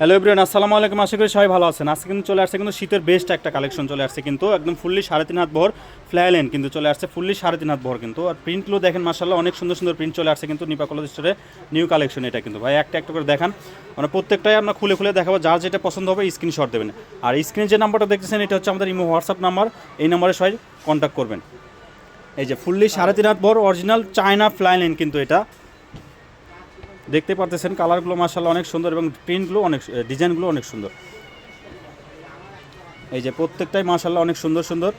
Hello everyone আসসালামু আলাইকুম। আশা করি সবাই ভালো আছেন। আজকে কিন্তু চলে আসছে কিন্তু শীতের বেস্ট একটা কালেকশন চলে আসছে কিন্তু একদম ফুললি সাড়ে তিন হাত ভর ফ্লাইলেন কিন্তু চলে আসছে ফুললি সাড়ে তিন হাত ভর কিন্তু। আর প্রিন্টগুলো দেখেন মাসাল্লাহ অনেক সুন্দর সুন্দর প্রিন্ট চলে আসছে কিন্তু নিপা কলেজ স্টোরে নিউ কালেকশন এটা কিন্তু। ভাই, একটা একটা করে দেখান। মানে প্রত্যেকটাই আমরা খুলে খুলে দেখাবো, যার যেটা পছন্দ হবে স্ক্রিনশট দেবেন। আর স্ক্রিনে যে নাম্বারটা দেখতেছেন, এটা হচ্ছে আমাদের ইমো হোয়াটসঅ্যাপ নাম্বার এই নাম্বারে সবাই কন্ট্যাক্ট করবেন। এই যে ফুললি সাড়ে তিন হাত ভর অরিজিনাল চায়না ফ্লাইলেন কিন্তু এটা। দেখতে পারতেছেন কালারগুলো মার্শাল্লাহ অনেক সুন্দর এবং প্রিন্টগুলো অনেক ডিজাইনগুলো অনেক সুন্দর। এই যে প্রত্যেকটাই মার্শাল্লাহ অনেক সুন্দর সুন্দর।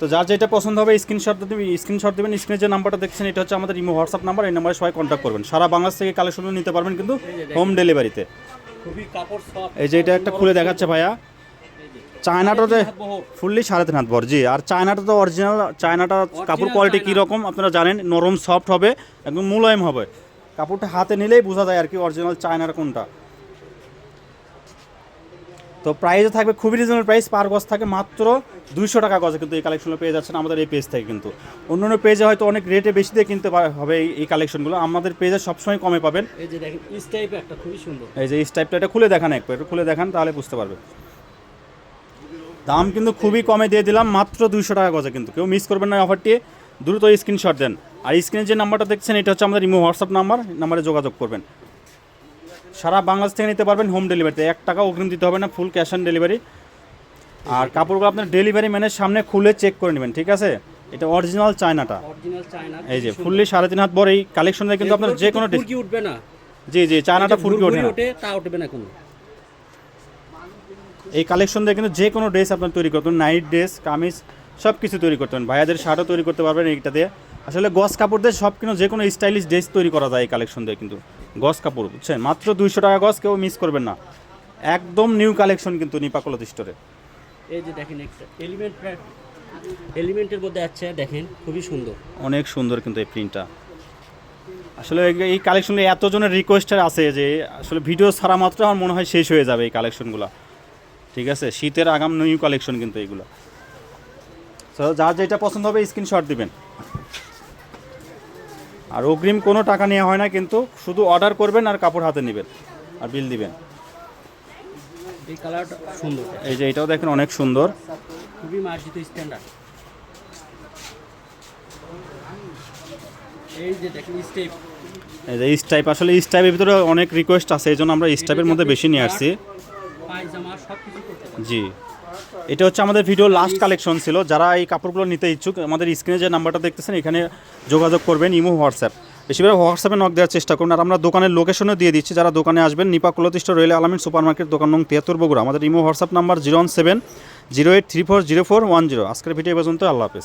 তো যার যেটা পছন্দ হবে স্ক্রিনশট দেবেন স্ক্রিনশট দেবেন স্ক্রিনে যে নাম্বারটা দেখছেন এটা হচ্ছে আমাদের ইমো হোয়াটসঅ্যাপ নাম্বার এই নাম্বারে সবাই কন্ট্যাক্ট করবেন। সারা বাংলাদেশ থেকে কালেকশনগুলো নিতে পারবেন কিন্তু হোম ডেলিভারিতে খুবই কাপড় সফট এই যে এটা একটা খুলে দেখাচ্ছে ভাইয়া। চায়নাটা তো ফুললি সাড়ে তিন হাত ভর জি। আর চায়নাটা তো অরিজিনাল চায়নাটা কাপড় কোয়ালিটি কীরকম আপনারা জানেন নরম সফট হবে একদম মুলায়ম হবে। কাপড়টা হাতে নিলেই বোঝা যায় আর কি অরিজিনাল চায়নার কোনটা। তো প্রাইসে থাকবে খুবই রিজনেবল প্রাইস পার গজ থাকে মাত্র দুইশো টাকা গজে কিন্তু এই কালেকশনগুলো পেয়ে যাচ্ছেন আমাদের এই পেজ থেকে কিন্তু। অন্য অন্য পেজে হয়তো অনেক রেটে বেশি দিয়ে কিনতে হবে এই- কালেকশনগুলো আমাদের পেজে সবসময় কমে পাবেন। এই যে দেখেন ইস টাইপ একটা খুবই সুন্দর। এই যে এই টাইপটা এটা খুলে দেখান একবার একটু খুলে দেখান তাহলে বুঝতে পারবে। দাম কিন্তু খুবই কমে দিয়ে দিলাম মাত্র দুইশো টাকা গজে কিন্তু। কেউ মিস করবেন না অফারটি দ্রুত স্ক্রিনশট দেন। আর স্ক্রিনে যে নাম্বারটা দেখছেন এটা হচ্ছে আমাদের ইমো হোয়াটসঅ্যাপ নাম্বার নাম্বারে যোগাযোগ করবেন। সারা বাংলাদেশ থেকে নিতে পারবেন হোম ডেলিভারিতে। এক টাকা অগ্রিম দিতে হবে না ফুল ক্যাশ অন ডেলিভারি। আর কাপড়গুলো আপনার ডেলিভারি ম্যানের সামনে খুলে চেক করে নেবেন ঠিক আছে? এটা অরিজিনাল চায়নাটা। এই যে ফুললি সাড়ে তিন হাত বড় এই কালেকশনে কিন্তু আপনার যে কোনো উঠবে না। জি জি চায়নাটা ফুলকি ওঠে না। তা উঠবে না কোনো এই কালেকশন দিয়ে কিন্তু যে কোনো ড্রেস আপনার তৈরি করতে নাইট ড্রেস কামিজ সব কিছু তৈরি করতে পারেন ভাইয়াদের শার্টও তৈরি করতে পারবেন এইটা দিয়ে আসলে গস কাপড় দিয়ে সব কিন্তু যে কোনো স্টাইলিশ ড্রেস তৈরি করা যায় এই কালেকশন দিয়ে কিন্তু। গস কাপড় বুঝছেন? মাত্র দুইশো টাকা গস কেউ মিস করবেন না। একদম নিউ কালেকশন কিন্তু নিপাকলত স্টোরে এই যে দেখেন এলিমেন্ট এলিমেন্টের মধ্যে আছে দেখেন খুবই সুন্দর। অনেক সুন্দর কিন্তু এই প্রিন্টটা আসলে এই- কালেকশনগুলো এতজনের রিকোয়েস্টার আছে যে আসলে ভিডিও ছাড়া মাত্র আমার মনে হয় শেষ হয়ে যাবে এই কালেকশনগুলো ঠিক আছে? শীতের আগাম নিউ কালেকশন কিন্তু এইগুলো তো যার যেটা পছন্দ হবে স্ক্রিনশট দিবেন। আর অগ্রিম কোনো টাকা নেওয়া হয় না কিন্তু শুধু অর্ডার করবেন আর কাপড় হাতে নেবেন আর বিল দিবেন। এই কালারটা সুন্দর। এই যে এটাও দেখেন অনেক সুন্দর। খুবই মার্জিত স্ট্যান্ডার্ড এই যে দেখেন স্টেপ এই যে স্টাইপ আসলে স্টাইপের ভিতরে অনেক রিকোয়েস্ট আছে এই জন্য আমরা স্টাইপের মধ্যে বেশি নিয়ে আসছি। পায়জামা সব কিছু করতে জি। এটা হচ্ছে আমাদের ভিডিও লাস্ট কালেকশন ছিল। যারা এই কাপড়গুলো নিতে ইচ্ছুক, আমাদের স্ক্রিনে যে নাম্বারটা দেখতেছেন, এখানে যোগাযোগ করবেন ইমো, হোয়াটসঅ্যাপ। বেশিরভাগ হোয়াটসঅ্যাপে নক দেওয়ার চেষ্টা করুন। আর আমরা দোকানের লোকেশনও দিয়ে দিচ্ছি। যারা দোকানে আসবেন, নিপা কুলতিষ্ঠ রয়েল আলামিন সুপার মার্কেট দোকান নং তিয়াত্তর বগুড়া। আমাদের imo, WhatsApp number zero one seven zero eight three four zero four one zero আজকের ভিডিও পর্যন্ত আল্লাহ হাফেজ।